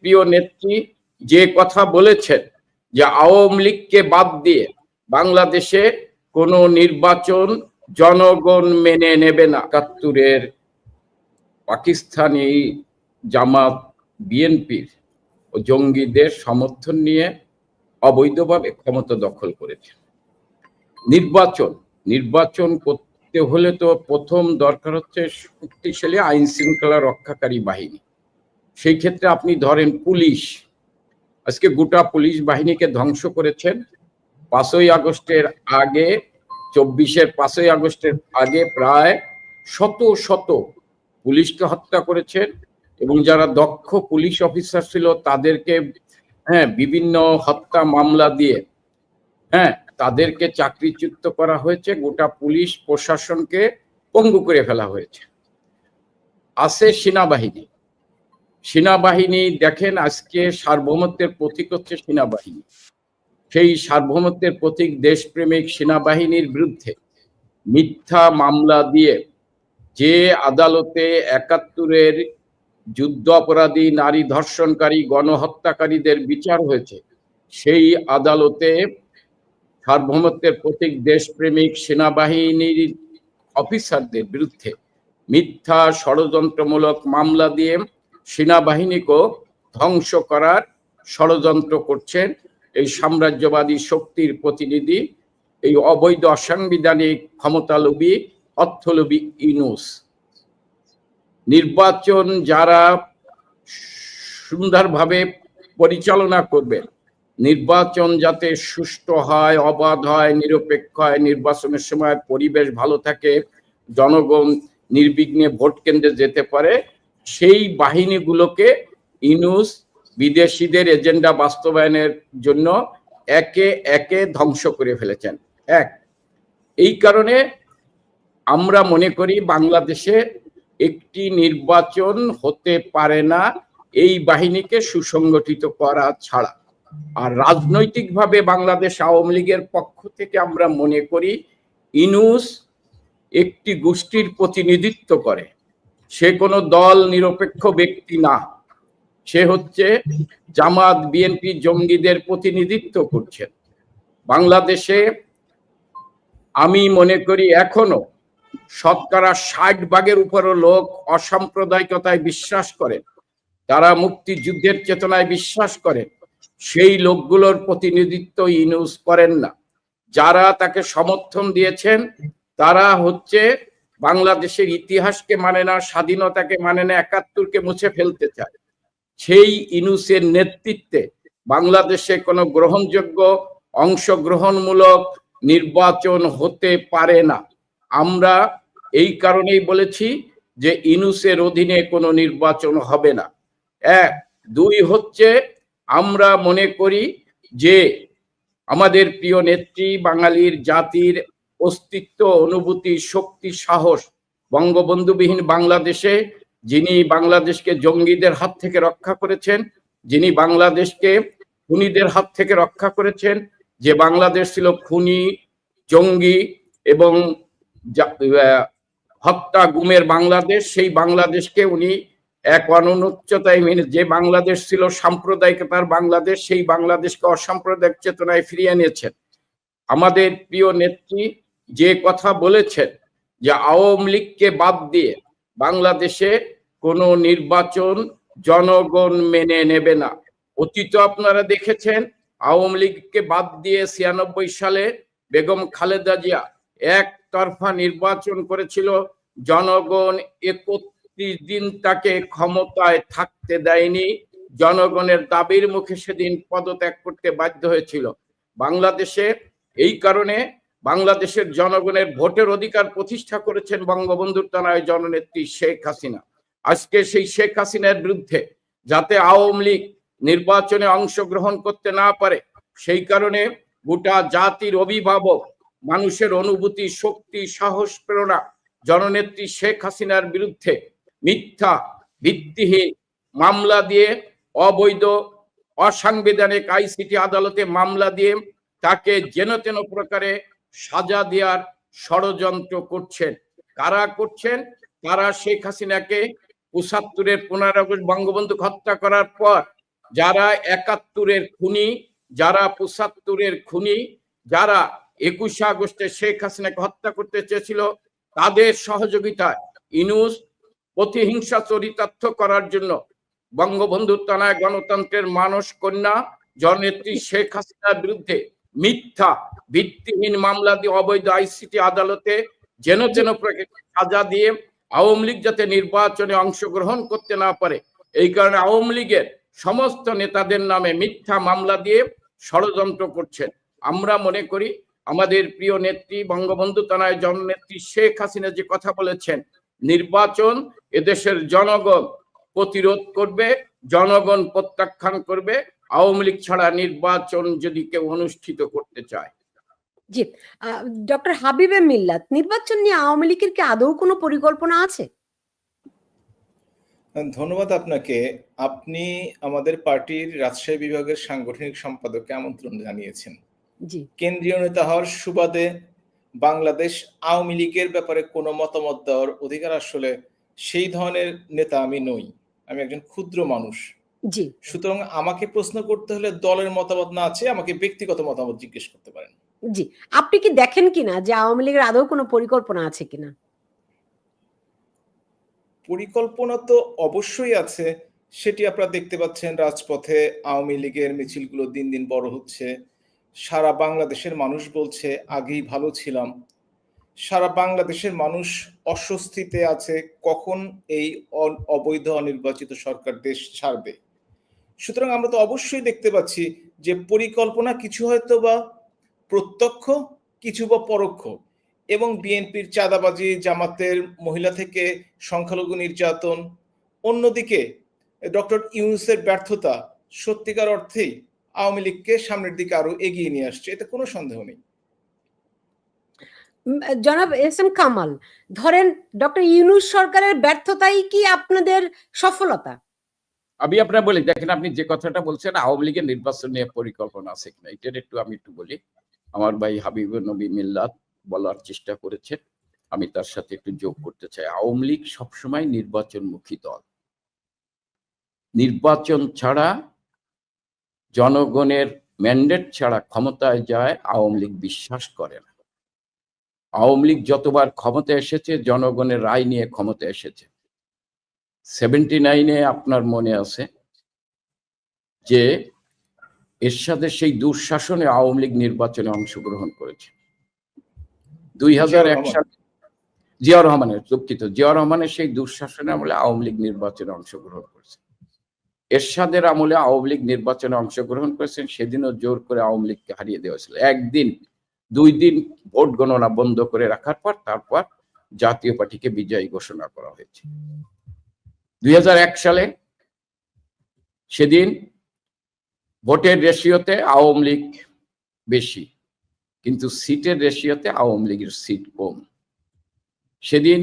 প্রিয় নেত্রী যে কথা বলেছেন যে আওয়ামী লীগকে বাদ দিয়ে বাংলাদেশে কোনো নির্বাচন জনগণ মেনে নেবে না। একাত্তরের পাকিস্তানি জামাত, বিএনপির ও জঙ্গিদের সমর্থন নিয়ে অবৈধভাবে ক্ষমতা দখল করেছে। নির্বাচন নির্বাচন করতে হলে তো প্রথম দরকার হচ্ছে শক্তিশালী আইন শৃঙ্খলা রক্ষাকারী বাহিনী। সেই ক্ষেত্রে আপনি ধরেন পুলিশ, আজকে গোটা পুলিশ বাহিনীকে ধ্বংস করেছেন। পাঁচই আগস্টের আগে, চব্বিশের পাঁচই আগস্টের আগে প্রায় শত শত পুলিশকে হত্যা করেছেন এবং যারা দক্ষ পুলিশ অফিসার ছিল তাদেরকে হ্যাঁ বিভিন্ন হত্যা মামলা দিয়ে হ্যাঁ তাদেরকে চাকরিচ্যুত করা হয়েছে। গোটা পুলিশ প্রশাসনকে পঙ্গু করে ফেলা হয়েছে। আছে সেনাবাহিনী। সেনাবাহিনী দেখেন আজকে সার্বভৌমত্বের প্রতীক হচ্ছে সেনাবাহিনী। সেই সার্বভৌমত্বের প্রতীক দেশপ্রেমিক সেনাবাহিনীর বিরুদ্ধে মিথ্যা মামলা দিয়ে যে আদালতে একাত্তরের যুদ্ধ অপরাধী, নারী ধর্ষণকারী, গণহত্যাকারীদের বিচার হয়েছে, সেই আদালতে সার্বভৌমত্বের প্রতীক দেশপ্রেমিক সেনাবাহিনীর অফিসারদের বিরুদ্ধে মিথ্যা ষড়যন্ত্রমূলক মামলা দিয়ে সেনাবাহিনীকেও ধ্বংস করার ষড়যন্ত্র করছেন এই সাম্রাজ্যবাদী শক্তির প্রতিনিধি, এই অবৈধ অসাংবিধানিক ক্ষমতালোভী অর্থলোভী ইনুস নির্বাচন যারা সুন্দরভাবে পরিচালনা করবেন নির্বাচন যাতে সুষ্ঠু হয়, অবাধ হয়, নিরপেক্ষ হয়, নির্বাচনের সময় পরিবেশ ভালো থাকে, জনগণ নির্বিঘ্নে ভোট কেন্দ্রে যেতে পারে সেই বাহিনীগুলোকে ইনুস, বিদেশিদের এজেন্ডা বাস্তবায়নের জন্য একে একে ধ্বংস করে ফেলেছেন। এক, এই কারণে আমরা মনে করি বাংলাদেশে একটি নির্বাচন হতে পারে না এই বাহিনীকে সুসংগঠিত করা ছাড়া। আর রাজনৈতিকভাবে বাংলাদেশ আওয়ামী লীগের পক্ষ থেকে আমরা মনে করি ইনুস একটি গোষ্ঠীর প্রতিনিধিত্ব করে। সে কোনো দল নিরপেক্ষ ব্যক্তি না। সে হচ্ছে জামাত, বিএনপি জঙ্গিদের প্রতিনিধিত্ব করছেন। বাংলাদেশে আমি মনে করি এখনও শতকরা ষাট ভাগের উপরও লোক অসাম্প্রদায়িকতায় বিশ্বাস করেন তারা মুক্তিযুদ্ধের চেতনায় বিশ্বাস করেন সেই লোকগুলোর প্রতিনিধিত্ব ইউজ করেন না। যারা তাকে সমর্থন দিয়েছেন, তারা হচ্ছে বাংলাদেশের ইতিহাসকে মানে না, স্বাধীনতাকে মানে না, একাত্তরকে মুছে ফেলতে চায়। সেই ইনুসের নেতৃত্বে বাংলাদেশে কোনো গ্রহণযোগ্য, অংশগ্রহণমূলক নির্বাচন হতে পারে না। আমরা এই কারণেই বলেছি যে ইনুসের অধীনে কোনো নির্বাচন হবে না। এক। দুই হচ্ছে, আমরা মনে করি যে আমাদের প্রিয় নেত্রী, বাঙালির জাতির অস্তিত্ব, অনুভূতি, শক্তি, সাহস বঙ্গবন্ধুবিহীন বাংলাদেশে যিনি বাংলাদেশকে জঙ্গিদের হাত থেকে রক্ষা করেছেন, যিনি বাংলাদেশকে খুনিদের হাত থেকে রক্ষা করেছেন, যে বাংলাদেশ ছিল খুনি, জঙ্গি এবং হত্যা গুমের বাংলাদেশ, সেই বাংলাদেশকে উনি এক অনুচ্চতায় মেনে, যে বাংলাদেশ ছিল সাম্প্রদায়িকতার বাংলাদেশ, সেই বাংলাদেশকে অসাম্প্রদায়িক চেতনায় ফিরিয়ে এনেছেন। আমাদের প্রিয় নেত্রী যে কথা বলেছেন যে আওয়ামী লীগকে বাদ দিয়ে বাংলাদেশে কোনো নির্বাচন জনগণ মেনে নেবে না। অতীত আপনারা দেখেছেন, আওয়ামী লীগকে বাদ দিয়ে ছিয়ানব্বই সালে বেগম খালেদা জিয়া একতরফা নির্বাচন করেছিল। জনগণ একত্রিশ দিন তাকে ক্ষমতায় থাকতে দেয়নি। জনগণের দাবির মুখে সেদিন পদত্যাগ করতে বাধ্য হয়েছিল। বাংলাদেশে এই কারণে বাংলাদেশের জনগণের ভোটের অধিকার প্রতিষ্ঠা করেছেন বঙ্গবন্ধুর তনায় জননেত্রী শেখ হাসিনা। আজকে সেই শেখ হাসিনার বিরুদ্ধে যাতে আওয়ামী লীগ নির্বাচনে অংশগ্রহণ করতে না পারে, সেই কারণে গোটা জাতির অভিভাবক, মানুষের অনুভূতি, শক্তি, সাহস, প্রেরণা জননেত্রী শেখ হাসিনার বিরুদ্ধে মিথ্যা, ভিত্তিহীন মামলা দিয়ে, অবৈধ, অসাংবিধানিক আইসিটি আদালতে মামলা দিয়ে তাকে যেন তেন প্রকারে সাজা দেওয়ার ষড়যন্ত্র করছেন। কারা করছেন? তারা শেখ হাসিনাকে পঁচাত্তরের পনেরো আগস্ট বঙ্গবন্ধু হত্যা করার পর যারা একাত্তরের খুনি, যারা পঁচাত্তরের খুনি, যারা একুশে আগস্টে শেখ হাসিনাকে হত্যা করতে চেয়েছিল, তাদের সহযোগিতায় ইনুস প্রতিহিংসা চরিতার্থ করার জন্য বঙ্গবন্ধু তানায় গণতন্ত্রের মানস কন্যা, জননেত্রী শেখ হাসিনার বিরুদ্ধে মিথ্যা, ভিত্তিহীন মামলা দিয়ে অবৈধ আইসিটি আদালতে যেন যেন সাজা দিয়ে আওয়ামী লীগ যাতে নির্বাচনে অংশগ্রহণ করতে না পারে। এই কারণে আওয়ামী লীগের সমস্ত নেতাদের নামে মিথ্যা মামলা দিয়ে ষড়যন্ত্র করছেন। আমরা মনে করি, আমাদের প্রিয় নেত্রী বঙ্গবন্ধু তানায় জননেত্রী শেখ হাসিনা যে কথা বলেছেন, নির্বাচন এদেশের জনগণ প্রতিরোধ করবে, জনগণ প্রত্যাখ্যান করবে আওয়ামী লীগ ছাড়া নির্বাচন যদি কেউ অনুষ্ঠিত করতে চায়। জি ডক্টর হাবিবে মিল্লাত নির্বাচন নিয়ে আওয়ামী লীগের কি আদৌ কোনো পরিকল্পনা আছে? ধন্যবাদ আপনাকে। আপনি আমাদের পার্টির রাজশাহী বিভাগের সাংগঠনিক সম্পাদককে আমন্ত্রণ জানিয়েছেন। জি। কেন্দ্রীয় নেতা হওয়ার সুবাদে বাংলাদেশ আওয়ামী লীগের ব্যাপারে কোনো মতামত দেওয়ার অধিকার আসলে সেই ধরনের নেতা আমি নই। আমি একজন ক্ষুদ্র মানুষ। জি। সুতরাং আমাকে প্রশ্ন করতে হলে দলের মতামত না আছে আমাকে ব্যক্তিগত মতামত জিজ্ঞেস করতে পারেন। জি। আপনি কি দেখেন কিনা যে আওয়ামী লীগের আদৌ কোনো পরিকল্পনা আছে কিনা? পরিকল্পনা তো অবশ্যই আছে। সেটি আপনারা দেখতে পাচ্ছেন রাজপথে আওয়ামী লীগের মিছিলগুলো দিন দিন বড় হচ্ছে। সারা বাংলাদেশের মানুষ বলছে আগেই ভালো ছিলাম। সারা বাংলাদেশের মানুষ অস্বস্তিতে আছে কখন এই অবৈধ অনির্বাচিত সরকার দেশ ছাড়বে? সুতরাং আমরা তো অবশ্যই দেখতে পাচ্ছি যে পরিকল্পনা কিছু হয়তো বা প্রত্যক্ষ, কিছু বা পরোক্ষ। এবং বিএনপির চাঁদাবাজি, জামাতের মহিলা থেকে সংখ্যালঘু নির্যাতন, অন্যদিকে ডক্টর ইউনুসের ব্যর্থতা সত্যিকার অর্থেই আওয়ামী লীগকে সামনের দিকে আরও এগিয়ে নিয়ে আসছে, এতে কোনো সন্দেহ নেই। জনাব এস এম কামাল, ধরেন ডক্টর ইউনুস সরকারের ব্যর্থতাই কি আপনাদের সফলতা? আমি আপনার বলি, দেখেন আপনি যে কথাটা বলছেন, আওয়ামী লীগের নির্বাচন নিয়ে পরিকল্পনা আছে কিনা, এটার একটু আমি একটু বলি। আমার ভাই হাবিবুর নবী মিল্লাত বলার চেষ্টা করেছেন, আমি তার সাথে একটু যোগ করতে চাই। আওয়ামী লীগ সবসময় নির্বাচনমুখী দল। নির্বাচন ছাড়া জনগণের ম্যান্ডেট ছাড়া ক্ষমতায় যায় আওয়ামী লীগ বিশ্বাস করে না। আওয়ামী লীগ যতবার ক্ষমতা এসেছে, জনগণের রায় নিয়ে ক্ষমতা এসেছে। সেভেন্টি নাইনে আপনার মনে আছে যে এরশাদের সেই দুঃশাসনে আওয়ামী লীগ নির্বাচনে অংশগ্রহণ করেছে? দুই হাজার এক সালে জিয়া রহমানের দুঃখিত। জিয়া রহমানের সেই দুঃশাসনে আমলে আওয়ামী লীগ নির্বাচনে অংশগ্রহণ করেছে। এরশাদের আমলে আওয়ামী লীগ নির্বাচনে অংশগ্রহণ করেছেন সেদিনও জোর করে আওয়ামী লীগকে হারিয়ে দেওয়া হয়েছিল। একদিন দুই দিন ভোট গণনা বন্ধ করে রাখার পর তারপর জাতীয় পার্টিকে বিজয়ী ঘোষণা করা হয়েছে। দুই হাজার এক সালে সেদিন ভোটের রেশিওতে আওয়ামী লীগ বেশি, কিন্তু সিটের রেশিওতে আওয়ামী লীগের সিট কম। সেদিন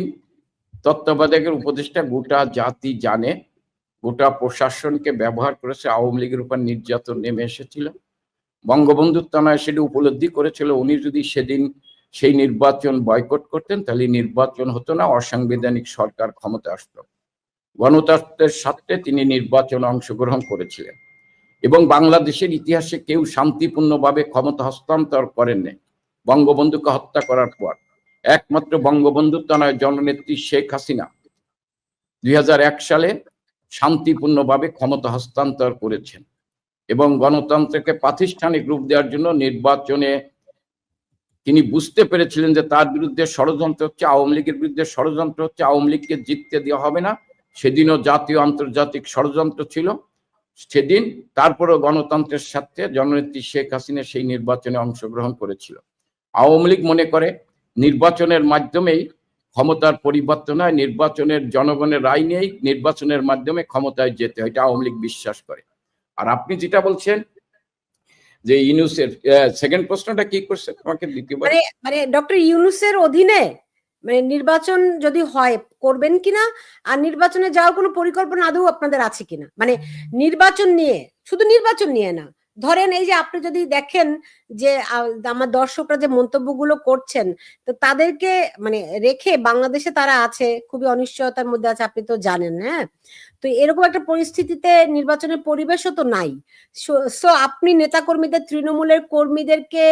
তত্ত্বাবধায়কের উপদেষ্টা গোটা জাতি জানে, গোটা প্রশাসনকে ব্যবহার করেছে, আওয়ামী লীগের উপর নির্যাতন নেমে এসেছিল। বঙ্গবন্ধু তানায় সেটি উপলব্ধি করেছিল, উনি যদি সেদিন সেই নির্বাচন বয়কট করতেন, তাহলে নির্বাচন হতো না, অসাংবিধানিক সরকার ক্ষমতা আসতো। গণতন্ত্রের স্বার্থে তিনি নির্বাচনে অংশগ্রহণ করেছিলেন। এবং বাংলাদেশের ইতিহাসে কেউ শান্তিপূর্ণভাবে ক্ষমতা হস্তান্তর করেননি। বঙ্গবন্ধুকে হত্যা করার পর। একমাত্র বঙ্গবন্ধু তানায় জননেত্রী শেখ হাসিনা দুই হাজার এক সালে শান্তিপূর্ণভাবে ক্ষমতা হস্তান্তর করেছেন এবং গণতন্ত্রকে প্রাতিষ্ঠানিক রূপ দেওয়ার জন্য নির্বাচনে তিনি বুঝতে পেরেছিলেন যে তার বিরুদ্ধে ষড়যন্ত্র হচ্ছে, আওয়ামী লীগের বিরুদ্ধে ষড়যন্ত্র হচ্ছে, আওয়ামী লীগকে জিততে দেওয়া হবে না। সেদিনও জাতীয় আন্তর্জাতিক ষড়যন্ত্র ছিল। সেদিন তারপরেও গণতন্ত্রের সাথে জননেত্রী শেখ হাসিনা সেই নির্বাচনে অংশগ্রহণ করেছিল। আওয়ামী লীগ মনে করে নির্বাচনের মাধ্যমেই ক্ষমতার পরিবর্তন হয় নির্বাচনের জনগণের রায় নিয়েই নির্বাচনের মাধ্যমে ক্ষমতায় যেতে হয়, এটা আওয়ামী লীগ বিশ্বাস করে। আর আপনি যেটা বলছেন যে ইউনুসের সেকেন্ড প্রশ্নটা কি করছে? আমাকে দ্বিতীয়বার মানে মানে ডক্টর ইউনুসের অধীনে মানে নির্বাচন যদি হয় করবেন কিনা? আর নির্বাচনে যাওয়ার কোনো পরিকল্পনা আদৌ আপনাদের আছে কিনা? মানে নির্বাচন নিয়ে, শুধু নির্বাচন নিয়ে না। ধরেন এই যে আপনি যদি দেখেন যে আমার দর্শকরা যে মন্তব্যগুলো করছেন, তো তাদেরকে মানে রেখে বাংলাদেশে তারা আছে, খুবই অনিশ্চয়তার মধ্যে আছে, আপনি তো জানেন হ্যাঁ? তো এরকম একটা পরিস্থিতিতে নির্বাচনের পরিবেশও তো নাই। সো আপনি নেতাকর্মীদের, তৃণমূলের কর্মীদেরকে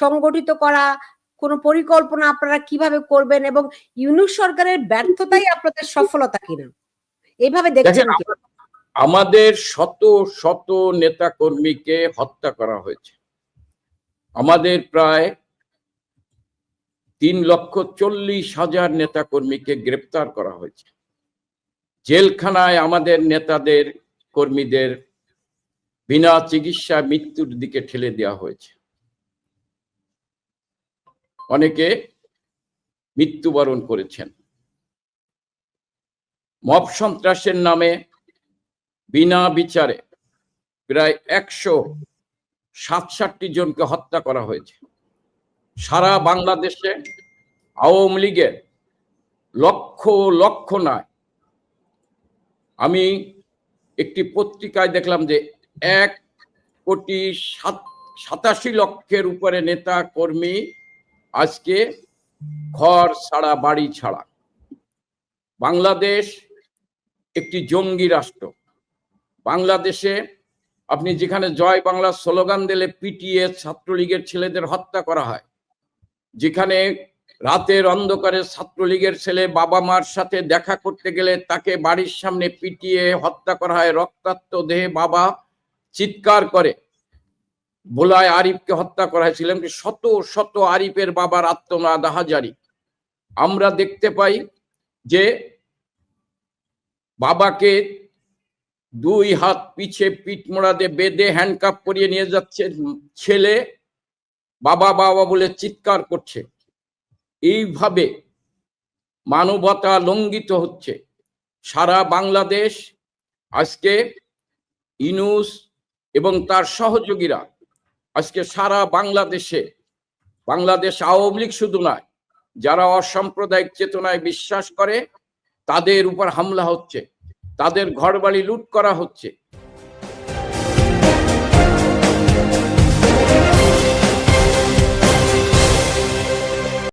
সংগঠিত করা কোনো পরিকল্পনা আপনারা কীভাবে করবেন এবং ইউনুস সরকারের ব্যর্থতাই আপনাদের সফলতা কিনা? এইভাবে দেখছেন দেখেন আমাদের শত শত নেতা কর্মীকে হত্যা করা হয়েছে। আমাদের প্রায় তিন লক্ষ চল্লিশ হাজার নেতা কর্মীকে গ্রেপ্তার করা হয়েছে। জেলখানায় আমাদের নেতাদের কর্মীদের বিনা চিকিৎসা মৃত্যুর দিকে ঠেলে দেওয়া হয়েছে। অনেকে মৃত্যুবরণ করেছেন। মব সন্ত্রাসের নামে বিনা বিচারে প্রায় একশো সাতষট্টি জনকে হত্যা করা হয়েছে। সারা বাংলাদেশে আওয়ামী লীগের লক্ষ লক্ষ নয়। আমি একটি পত্রিকায় দেখলাম যে এক কোটি সাত, সাতাশি লক্ষের উপরে নেতা কর্মী আজকে ঘর ছাড়া, বাড়ি ছাড়া। বাংলাদেশ একটি জঙ্গি রাষ্ট্র। বাংলাদেশে আপনি যেখানে জয় বাংলা স্লোগান দিলে পিটিএ ছাত্রলীগের ছেলেদের হত্যা করা হয়, যেখানে রাতের অন্ধকারে ছাত্রলীগের ছেলে বাবা মার সাথে দেখা করতে গেলে তাকে বাড়ির সামনে পিটিয়ে হত্যা করা হয়। রক্তাক্ত দেহে বাবা চিৎকার করে। ভোলায় আরিফকে হত্যা করা হয়েছিল শত শত আরিফের বাবার আত্মনাদ হাজারি। আমরা দেখতে পাই যে বাবাকে দুই হাত পিছে পিঠ মোড়াতে বেঁধে হ্যান্ডকাপ করিয়ে নিয়ে যাচ্ছে ছেলে। বাবা বাবা বলে চিৎকার করছে। এইভাবে মানবতা লঙ্ঘিত হচ্ছে। সারা বাংলাদেশ আজকে ইনুস এবং তার সহযোগীরা আজকে সারা বাংলাদেশে, বাংলাদেশ আওয়ামী লীগ শুধু নয়, যারা অসাম্প্রদায়িক চেতনায় বিশ্বাস করে, তাদের উপর হামলা হচ্ছে, তাদের ঘরবাড়ি লুট করা হচ্ছে